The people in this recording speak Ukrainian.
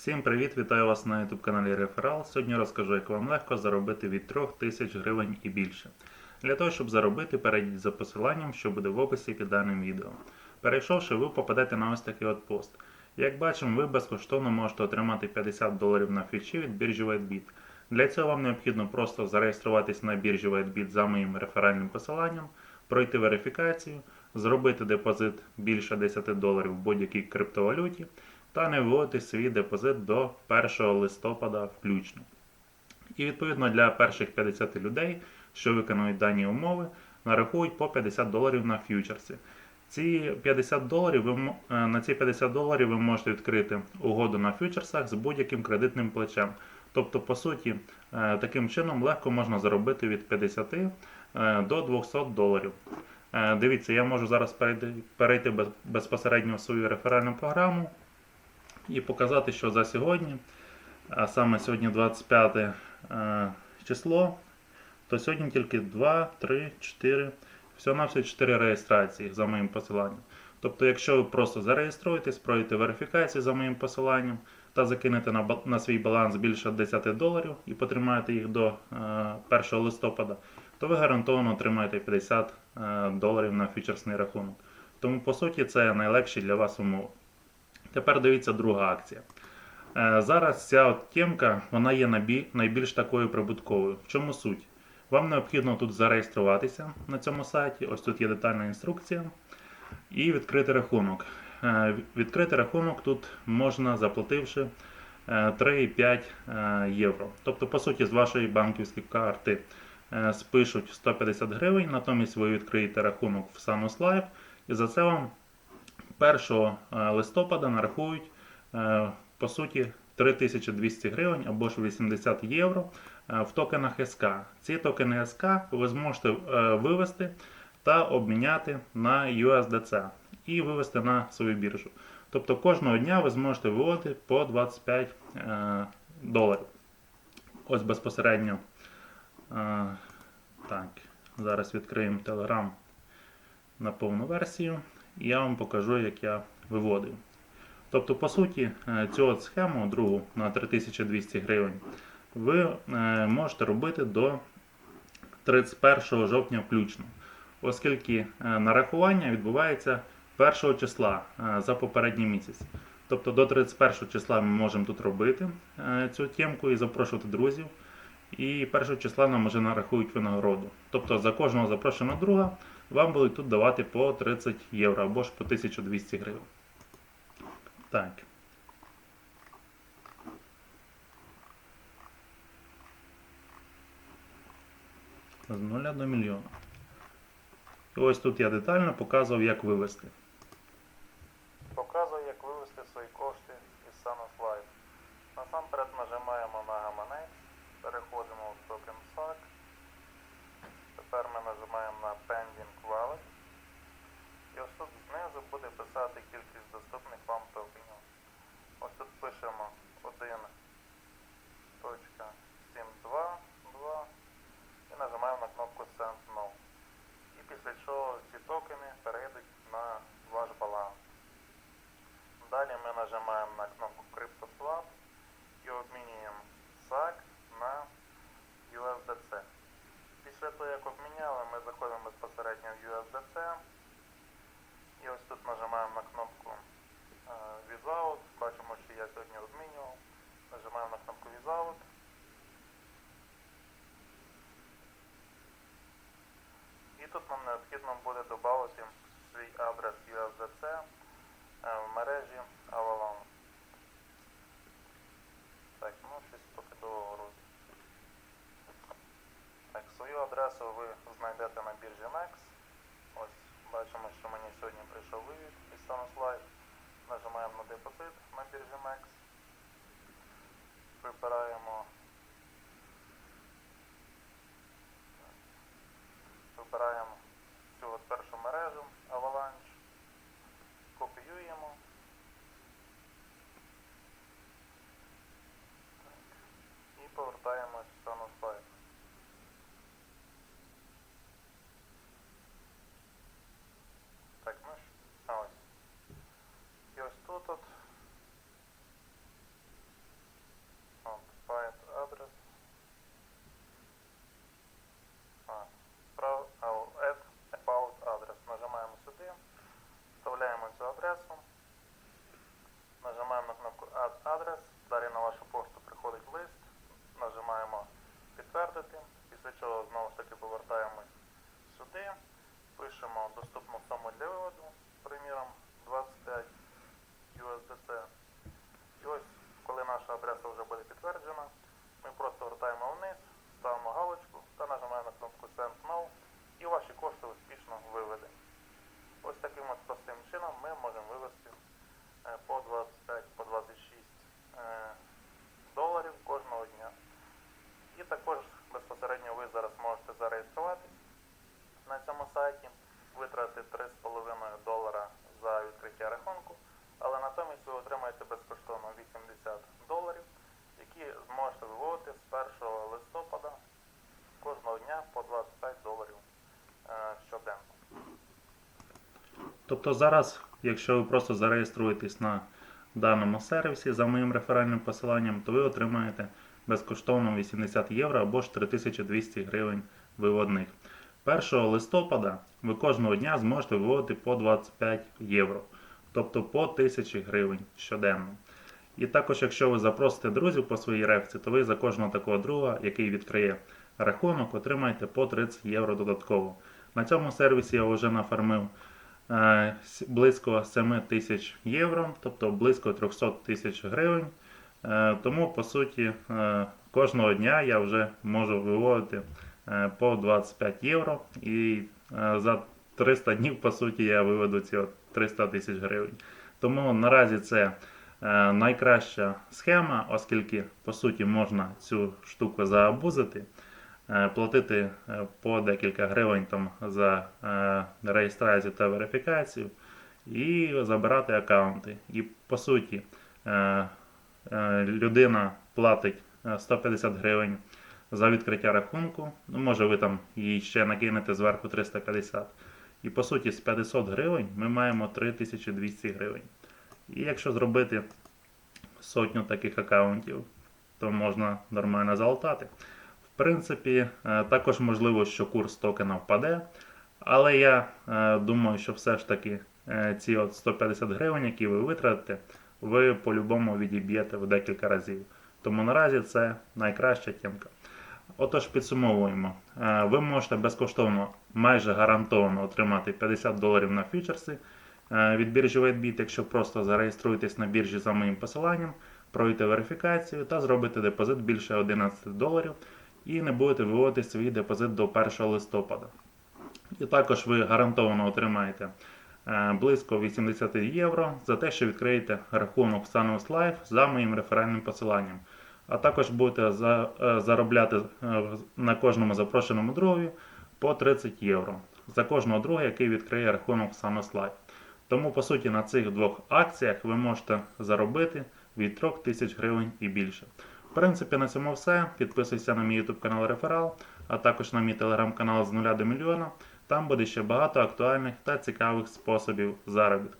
Всім привіт! Вітаю вас на YouTube каналі Реферал. Сьогодні розкажу, як вам легко заробити від 3000 гривень і більше. Для того, щоб заробити, перейдіть за посиланням, що буде в описі під даним відео. Перейшовши, ви попадете на ось такий от пост. Як бачимо, ви безкоштовно можете отримати 50 доларів на фічі від біржі WhiteBit. Для цього вам необхідно просто зареєструватись на біржі WhiteBit за моїм реферальним посиланням, пройти верифікацію, зробити депозит більше 10 доларів в будь-якій криптовалюті та не виводити свій депозит до 1 листопада включно. І відповідно для перших 50 людей, що виконують дані умови, нарахують по 50 доларів на фьючерсі. Ці 50 доларів ви, е, на ці 50 доларів ви можете відкрити угоду на фьючерсах з будь-яким кредитним плечем. Тобто, по суті, е, таким чином легко можна заробити від 50 е, до 200 доларів. Дивіться, я можу зараз перейти безпосередньо в свою реферальну програму і показати, що за сьогодні, а саме сьогодні 25 е, число, то сьогодні тільки 2, 3, 4, всього на все 4 реєстрації за моїм посиланням. Тобто, якщо ви просто зареєструєтесь, пройдете верифікацію за моїм посиланням та закинете на, на свій баланс більше 10 доларів і потримаєте їх до е, 1 листопада, то ви гарантовано отримаєте 50 е, доларів на фьючерсний рахунок. Тому, по суті, це найлегші для вас умови. Тепер дивіться друга акція. Е, Зараз ця от темка вона є найбільш такою прибутковою. В чому суть? Вам необхідно тут зареєструватися на цьому сайті. Ось тут є детальна інструкція. І відкрити рахунок. Е, Відкрити рахунок тут можна заплативши е, 3,5 е, євро. Тобто, по суті, з вашої банківської карти спишуть 150 гривень, натомість ви відкриєте рахунок в Sanus Life, і за це вам 1 е, листопада нарахують е, по суті 3200 гривень або ж 80 євро е, в токенах СК. Ці токени СК ви зможете вивести та обміняти на USDC і вивести на свою біржу. Тобто кожного дня ви зможете виводити по 25 е, доларів. Ось безпосередньо. Так, зараз відкриємо Telegram на повну версію і я вам покажу, як я виводив. Тобто, по суті, е, цю схему другу на 3200 гривень ви е, можете робити до 31 жовтня включно, оскільки е, нарахування відбувається 1 числа за попередній місяць. Тобто до 31 числа ми можемо тут робити цю темку і запрошувати друзів. І 1 числа нам вже нарахують винагороду. Тобто за кожного запрошеного друга вам будуть тут давати по 30 євро або ж по 1200 гривень. Так. З 0 до мільйона. І ось тут я детально показував, як вивести. Показую, як вивести свої кошти із Sanus Live. Насамперед нажимаємо на гаманець, переходимо в токен SAC. Тепер ми нажимаємо на Pending Wallet. І ось тут знизу буде писати кількість доступних вам токенів. Ось тут пишемо 1.722 і нажимаємо на кнопку Send No. І після чого ці токени перейдуть на ваш баланс. Далі ми нажимаємо на кнопку CryptoSwap і обмінюємо SAC на USDC. Після того, як обміняли, ми заходимо безпосередньо в USDC. І ось тут нажимаємо на кнопку е, Without. Бачимо, що я сьогодні обмінював. Нажимаємо на кнопку Without. І тут нам необхідно буде додати свій адрес USDC е, в мережі Avalon. Так, ну щось поки грузить. Так, свою адресу ви знайдете на біржі MEX. Ось бачимо, що мені сьогодні прийшов вивід із Sanus Live. Нажимаємо на депозит на біржі MEX. Вибираємо цю от першу мережу Avalanche, копіюємо. Так. І повертаємось в Sanus Live. Так, ну ж, а ось. І ось тут от кнопку Add Address. Далі на вашу пошту приходить лист. Нажимаємо підтвердити. Після чого знову ж таки повертаємось сюди. Пишемо доступну суму для виводу, приміром 25 USDC. І ось, коли наша адреса вже буде підтверджена, ми просто вертаємо вниз, ставимо галочку та нажимаємо на кнопку Send Now і ваші кошти успішно виведені. Ось таким от простим чином ми можемо вивести е, по 25, по 26 е, доларів кожного дня. І також безпосередньо ви зараз можете зареєструватись на цьому сайті, витратити 3,5 долара за відкриття рахунку, але натомість ви безкоштовно 80 доларів, які зможете виводити з 1 листопада кожного дня по 25 доларів е, щоденно. Тобто зараз, якщо ви просто зареєструєтесь на даному сервісі за моїм реферальним посиланням, то ви отримаєте безкоштовно 80 євро або ж 3200 гривень виводних. 1 листопада ви кожного дня зможете виводити по 25 євро, тобто по 1000 гривень щоденно. І також, якщо ви запросите друзів по своїй рефці, то ви за кожного такого друга, який відкриє рахунок, отримаєте по 30 євро додатково. На цьому сервісі я вже нафармив е, близько 7 тисяч євро, тобто близько 300 тисяч гривень. Е, Тому, по суті, е, кожного дня я вже можу виводити е, по 25 євро. І е, за 300 днів, по суті, я виведу ці 300 тисяч гривень. Тому наразі це е, найкраща схема, оскільки, по суті, можна цю штуку заабузити е, платити е, по декілька гривень там за реєстрацію та верифікацію і забирати аккаунти. І по суті, людина платить е, 150 гривень за відкриття рахунку. Ну, може, ви там їй ще накинете зверху 350. І по суті, з 500 гривень ми маємо 3200 гривень. І якщо зробити сотню таких аккаунтів, то можна нормально залатати. В принципі, е, також можливо, що курс токена впаде, але я е, думаю, що все ж таки е, ці от 150 гривень, які ви витратите, ви по-любому відіб'єте в декілька разів. Тому наразі це найкраща тємка. Отож, підсумовуємо. Е, Ви можете безкоштовно, майже гарантовано отримати 50 доларів на фьючерси е, від біржі WhiteBit, якщо просто зареєструєтесь на біржі за моїм посиланням, пройдете верифікацію та зробите депозит більше 11 доларів і не будете виводити свій депозит до 1 листопада. І також ви гарантовано отримаєте е, близько 80 євро за те, що відкриєте рахунок Sanus Life за моїм реферальним посиланням. А також будете е, заробляти е, на кожному запрошеному другові по 30 євро за кожного друга, який відкриє рахунок Sanus Life. Тому, по суті, на цих двох акціях ви можете заробити від 3 тисяч гривень і більше. В принципі, на цьому все. Підписуйся на мій YouTube канал Реферал, а також на мій телеграм-канал з нуля до мільйона. Там буде ще багато актуальних та цікавих способів заробітку.